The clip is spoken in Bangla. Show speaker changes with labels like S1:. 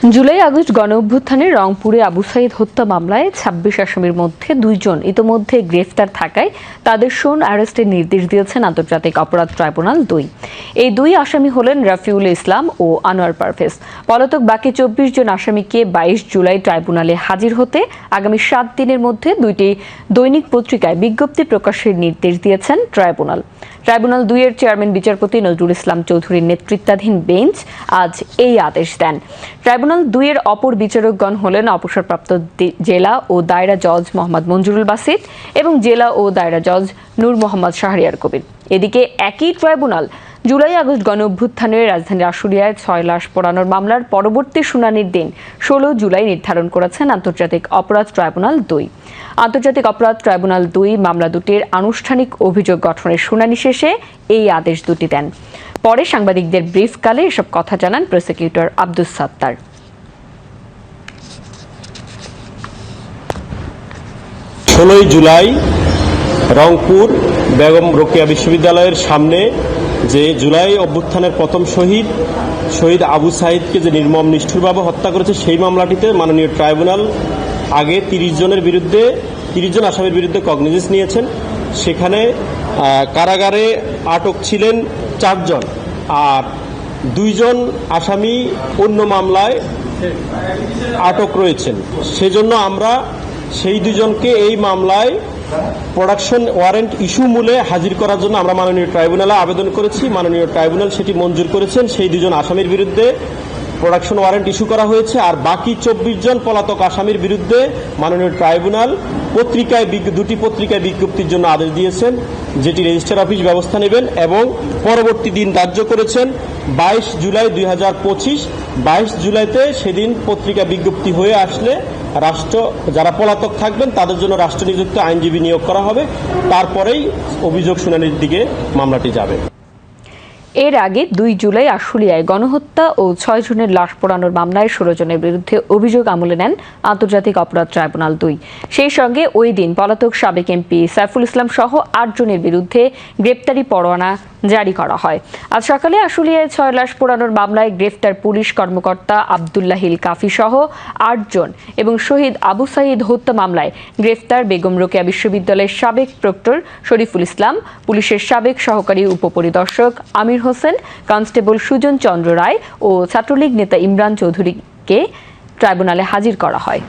S1: জুলাই আগস্ট গণ অভ্যুত্থানে রংপুরে আবু সাইদ হত্যা মামলায় ছাব্বিশ আসামির মধ্যে দুইজন ইতোমধ্যে গ্রেফতার থাকায় তাদের সোন অ্যারেস্টের নির্দেশ দিয়েছেন আন্তর্জাতিক অপরাধ ট্রাইব্যুনাল দুই। এই দুই আসামি হলেন রাফিউল ইসলাম ও আনোয়ার পারভেজ। পলাতক বাকি চব্বিশ জন আসামিকে বাইশ জুলাই ট্রাইব্যুনালে হাজির হতে আগামী সাত দিনের মধ্যে দুইটি দৈনিক পত্রিকায় বিজ্ঞপ্তি প্রকাশের নির্দেশ দিয়েছেন ট্রাইব্যুনাল। ট্রাইব্যুনাল দুইয়ের চেয়ারম্যান বিচারপতি নজরুল ইসলাম চৌধুরীর নেতৃত্বাধীন বেঞ্চ আজ এই আদেশ দেন। ট্রাইব্যুনাল দুইয়ের অপর বিচারকগণ হলেন অবসরপ্রাপ্ত জেলা ও দায়রা জজ মোহাম্মদ মঞ্জুরুল বাসিত এবং জেলা ও দায়রা জজ নূর মোহাম্মদ শাহরিয়ার কবির। এদিকে একই ট্রাইব্যুনাল জুলাই আগস্ট গণ অভ্যুত্থানে রাজধানীর আশুলিয়ায় ছয় লাশ পোড়ানোর মামলার পরবর্তী শুনানির দিন ষোলো জুলাই নির্ধারণ করেছেন আন্তর্জাতিক অপরাধ ট্রাইব্যুনাল দুই। আন্তর্জাতিক অপরাধ ট্রাইব্যুনাল দুই মামলা দুটির আনুষ্ঠানিক অভিযোগ গঠনের শুনানি শেষে এই আদেশ দুটি দেন। পরে সাংবাদিকদের ব্রিফকালে এসব কথা জানান প্রসিকিউটর আব্দুস সাত্তার।
S2: ষোলোই জুলাই রংপুর বেগম রোকেয়া বিশ্ববিদ্যালয়ের সামনে যে জুলাই অভ্যুত্থানের প্রথম শহীদ শহীদ আবু সাহিদকে যে নির্মম নিষ্ঠুরভাবে হত্যা করেছে সেই মামলাটিতে মাননীয় ট্রাইব্যুনাল আগে তিরিশ জনের বিরুদ্ধে, তিরিশ জন আসামির বিরুদ্ধে কগনিজেন্স নিয়েছেন। সেখানে কারাগারে আটক ছিলেন চারজন আর দুইজন আসামি অন্য মামলায় আটক রয়েছেন। সেজন্য আমরা সেই দুজনকে এই মামলায় প্রোডাকশন ওয়ারেন্ট ইস্যু মূলে হাজির করার জন্য আমরা মাননীয় ট্রাইব্যুনালে আবেদন করেছি। মাননীয় ট্রাইব্যুনাল সেটি মঞ্জুর করেছেন। সেই দুজন আসামির বিরুদ্ধে প্রোডাকশন ওয়ারেন্ট ইস্যু করা হয়েছে আর বাকি চব্বিশ জন পলাতক আসামির বিরুদ্ধে মাননীয় ট্রাইব্যুনাল পত্রিকায় দুটি পত্রিকায় বিজ্ঞপ্তির জন্য আদেশ দিয়েছেন, যেটি রেজিস্টার অফিস ব্যবস্থা নেবেন এবং পরবর্তী দিন ধার্য করেছেন বাইশ জুলাই দুই হাজার পঁচিশ। বাইশ জুলাইতে সেদিন পত্রিকা বিজ্ঞপ্তি হয়ে আসলে রাষ্ট্র যারা পলাতক থাকবেন তাদের জন্য রাষ্ট্র নিযুক্ত আইনজীবী নিয়োগ করা হবে। তারপরেই অভিযোগ শুনানির দিকে মামলাটি যাবে।
S1: এর আগে দুই জুলাই আশুলিয়ায় গণহত্যা ও ছয় জনের লাশ পোড়ানোর মামলায় ষোলো জনের বিরুদ্ধে অভিযোগ আমলে নেন আন্তর্জাতিক অপরাধ ট্রাইব্যুনাল দুই। সেই সঙ্গে ওই দিন পলাতক সাবেক এমপি সাইফুল ইসলাম সহ আট জনের বিরুদ্ধে গ্রেপ্তারি পরোয়ানা জারি করা হয়। আজ সকালে আশুলিয়ায় ছয় লাশ পোড়ানোর মামলায় গ্রেফতার পুলিশ কর্মকর্তা আবদুল্লাহিল কাফি সহ আটজন এবং শহীদ আবু সাইদ হত্যা মামলায় গ্রেফতার বেগম রোকেয়া বিশ্ববিদ্যালয়ের সাবেক প্রক্টর শরীফুল ইসলাম, পুলিশের সাবেক সহকারী উপপরিদর্শক আমির হোসেন কনস্টেবল সুজন চন্দ্র রায় ও ছাত্রলীগ নেতা ইমরান চৌধুরীকে ট্রাইব্যুনালে হাজির করা হয়।